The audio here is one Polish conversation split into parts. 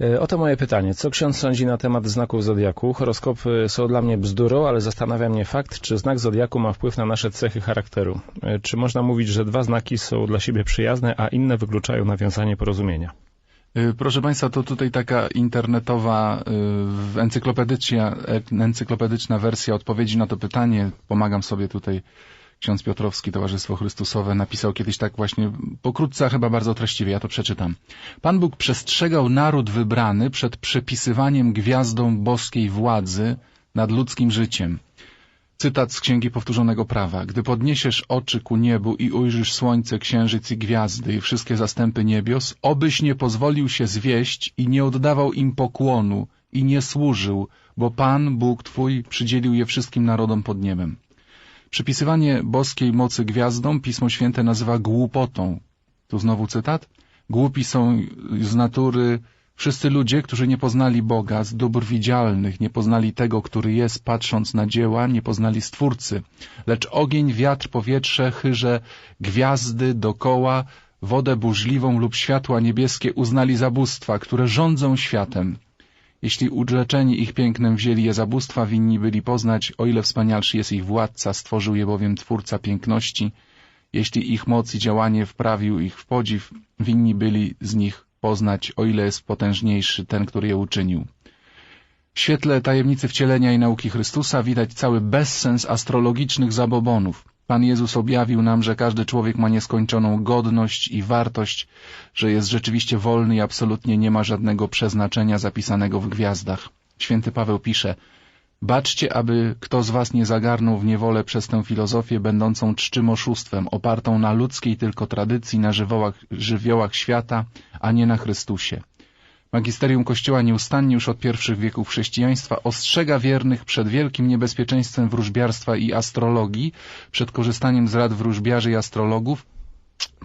E, Oto moje pytanie. Co ksiądz sądzi na temat znaków zodiaku? Horoskopy są dla mnie bzdurą, ale zastanawia mnie fakt, czy znak zodiaku ma wpływ na nasze cechy charakteru. E, Czy można mówić, że dwa znaki są dla siebie przyjazne, a inne wykluczają nawiązanie porozumienia? Y, Proszę Państwa, to tutaj taka internetowa, encyklopedyczna, encyklopedyczna wersja odpowiedzi na to pytanie. Pomagam sobie tutaj. Ksiądz Piotrowski, Towarzystwo Chrystusowe, napisał kiedyś tak właśnie pokrótce, chyba bardzo treściwie. Ja to przeczytam. Pan Bóg przestrzegał naród wybrany przed przepisywaniem gwiazdą boskiej władzy nad ludzkim życiem. Cytat z Księgi Powtórzonego Prawa. Gdy podniesiesz oczy ku niebu i ujrzysz słońce, księżyc i gwiazdy i wszystkie zastępy niebios, obyś nie pozwolił się zwieść i nie oddawał im pokłonu i nie służył, bo Pan, Bóg Twój, przydzielił je wszystkim narodom pod niebem. Przypisywanie boskiej mocy gwiazdom Pismo Święte nazywa głupotą. Tu znowu cytat. Głupi są z natury wszyscy ludzie, którzy nie poznali Boga z dóbr widzialnych, nie poznali tego, który jest, patrząc na dzieła, nie poznali Stwórcy. Lecz ogień, wiatr, powietrze, chyrze, gwiazdy dokoła, wodę burzliwą lub światła niebieskie uznali za bóstwa, które rządzą światem. Jeśli uleczeni ich pięknem wzięli je za bóstwa, winni byli poznać, o ile wspanialszy jest ich władca, stworzył je bowiem Twórca piękności. Jeśli ich moc i działanie wprawił ich w podziw, winni byli z nich poznać, o ile jest potężniejszy ten, który je uczynił. W świetle tajemnicy wcielenia i nauki Chrystusa widać cały bezsens astrologicznych zabobonów. Pan Jezus objawił nam, że każdy człowiek ma nieskończoną godność i wartość, że jest rzeczywiście wolny i absolutnie nie ma żadnego przeznaczenia zapisanego w gwiazdach. Święty Paweł pisze Baczcie, aby kto z was nie zagarnął w niewolę przez tę filozofię będącą czczym oszustwem, opartą na ludzkiej tylko tradycji, na żywiołach, żywiołach świata, a nie na Chrystusie. Magisterium Kościoła nieustannie już od pierwszych wieków chrześcijaństwa ostrzega wiernych przed wielkim niebezpieczeństwem wróżbiarstwa i astrologii, przed korzystaniem z rad wróżbiarzy i astrologów,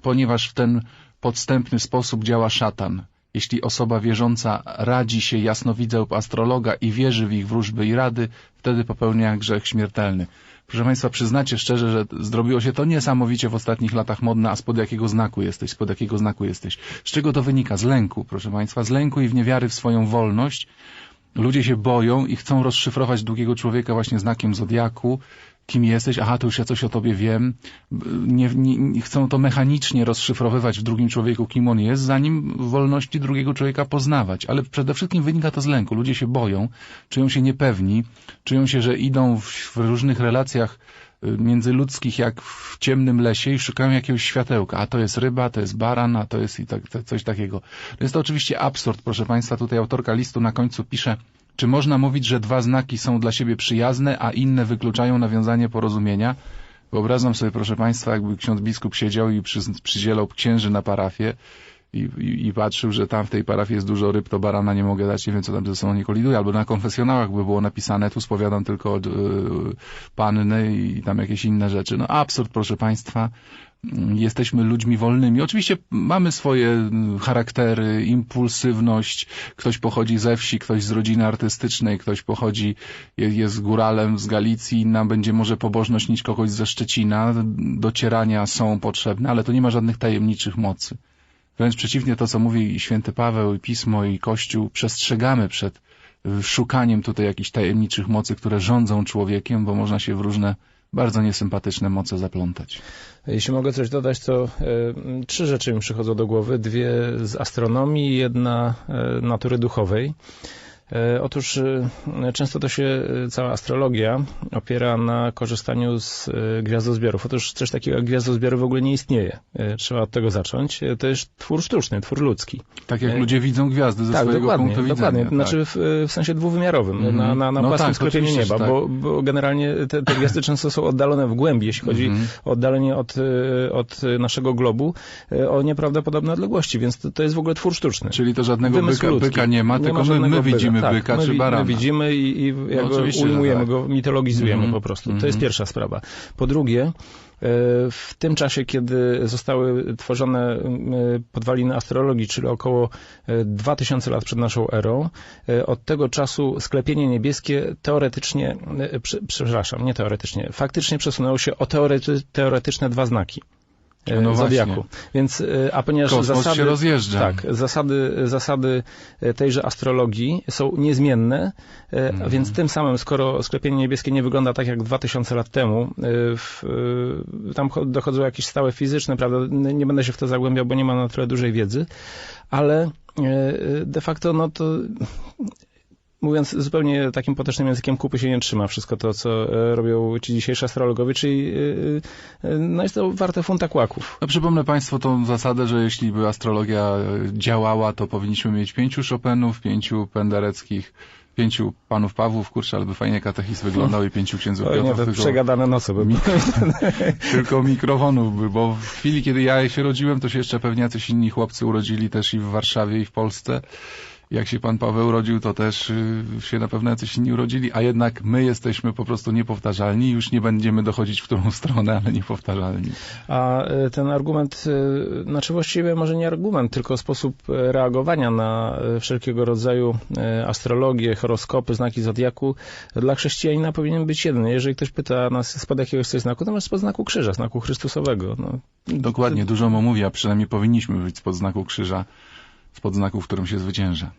ponieważ w ten podstępny sposób działa szatan. Jeśli osoba wierząca radzi się jasnowidza lub astrologa i wierzy w ich wróżby i rady, wtedy popełnia grzech śmiertelny. Proszę Państwa, przyznacie szczerze, że zrobiło się to niesamowicie w ostatnich latach modne, a spod jakiego znaku jesteś, spod jakiego znaku jesteś. Z czego to wynika? Z lęku, proszę Państwa, z lęku i w niewiary w swoją wolność. Ludzie się boją i chcą rozszyfrować drugiego człowieka właśnie znakiem zodiaku, kim jesteś, aha, to już ja coś o tobie wiem. Nie, nie, nie, chcą to mechanicznie rozszyfrowywać w drugim człowieku, kim on jest, zanim wolności drugiego człowieka poznawać. Ale przede wszystkim wynika to z lęku. Ludzie się boją, czują się niepewni, czują się, że idą w, w różnych relacjach y, międzyludzkich jak w ciemnym lesie i szukają jakiegoś światełka. A to jest ryba, to jest baran, a to jest i tak, tak, coś takiego. To jest to oczywiście absurd, proszę Państwa. Tutaj autorka listu na końcu pisze, czy można mówić, że dwa znaki są dla siebie przyjazne, a inne wykluczają nawiązanie porozumienia? Wyobrażam sobie, proszę Państwa, jakby ksiądz biskup siedział i przy, przydzielał księży na parafię i, i, i patrzył, że tam w tej parafii jest dużo ryb, to barana nie mogę dać, nie wiem, co tam ze sobą nie koliduje. Albo na konfesjonałach by było napisane, tu spowiadam tylko od y, panny i tam jakieś inne rzeczy. No absurd, proszę Państwa jesteśmy ludźmi wolnymi. Oczywiście mamy swoje charaktery, impulsywność. Ktoś pochodzi ze wsi, ktoś z rodziny artystycznej, ktoś pochodzi, jest góralem z Galicji, inna będzie może pobożność niż kogoś ze Szczecina. Docierania są potrzebne, ale to nie ma żadnych tajemniczych mocy. Wręcz przeciwnie to, co mówi święty Paweł i Pismo i Kościół, przestrzegamy przed szukaniem tutaj jakichś tajemniczych mocy, które rządzą człowiekiem, bo można się w różne bardzo niesympatyczne moce zaplątać. Jeśli mogę coś dodać, to e, trzy rzeczy mi przychodzą do głowy. Dwie z astronomii jedna e, natury duchowej. E, Otóż e, często to się e, cała astrologia opiera na korzystaniu z gwiazdozbiorów. Otóż coś takiego jak gwiazdozbiory w ogóle nie istnieje. Trzeba od tego zacząć. To jest twór sztuczny, twór ludzki. Tak jak ludzie widzą gwiazdy ze tak, swojego dokładnie, punktu widzenia. dokładnie. tak. Znaczy w, w sensie dwuwymiarowym, Mhm. na, na, na No płaskim tak, sklepieniu nieba, że bo, bo generalnie te, te gwiazdy często są oddalone w głębi, jeśli chodzi Mhm. o oddalenie od, od naszego globu o nieprawdopodobne odległości, więc to, to jest w ogóle twór sztuczny. Czyli to żadnego byka, byka nie ma, tylko my, żadnego my widzimy byka, byka tak, my, czy barana. My widzimy i, i że ujmujemy tak. go, mitologizujemy Mhm. po prostu. To Mhm. jest pierwsza sprawa. Po drugie, e, w tym czasie, kiedy zostały tworzone e, podwaliny astrologii, czyli około e, 2000 lat przed naszą erą, e, od tego czasu sklepienie niebieskie teoretycznie, e, prze- przepraszam, nie teoretycznie, faktycznie przesunęło się o teorety, teoretyczne dwa znaki. E, No właśnie. zodiaku. Więc, e, a ponieważ Kosmos zasady, się rozjeżdża. tak, zasady, zasady e, tejże astrologii są niezmienne, e, Mhm. więc tym samym, skoro sklepienie niebieskie nie wygląda tak jak 2000 lat temu, w, tam cho- dochodzą jakieś stałe fizyczne, prawda? Nie będę się w to zagłębiał, bo nie mam na tyle dużej wiedzy, ale de facto, no to mówiąc zupełnie takim potecznym językiem, kupy się nie trzyma wszystko to, co e, robią ci dzisiejsi astrologowie, czyli e, e, no jest to warte funta kłaków. No, przypomnę Państwu tą zasadę, że jeśli by astrologia działała, to powinniśmy mieć pięciu Chopinów, pięciu Pendereckich, pięciu panów Pawłów, kurczę, ale by fajnie katechizm wyglądał i pięciu księdzów Oj, nie, Piotrów, to tylko, przegadane noce by były. tylko mikrofonów, by, bo w chwili, kiedy ja się rodziłem, to się jeszcze pewnie jacyś inni chłopcy urodzili też i w Warszawie, i w Polsce. Jak się pan Paweł urodził, to też y, się na pewno jacyś inni urodzili, a jednak my jesteśmy po prostu niepowtarzalni. Już nie będziemy dochodzić w którą stronę, ale niepowtarzalni. A e, ten argument, e, znaczy właściwie może nie argument, tylko sposób reagowania na wszelkiego rodzaju astrologię, horoskopy, znaki zodiaku dla chrześcijanina powinien być jeden. Jeżeli ktoś pyta nas spod jakiegoś coś znaku, to masz spod znaku krzyża, znaku Chrystusowego. No, Dokładnie, dużo mu mówi, a przynajmniej powinniśmy być spod znaku krzyża, spod znaku, w którym się zwycięża.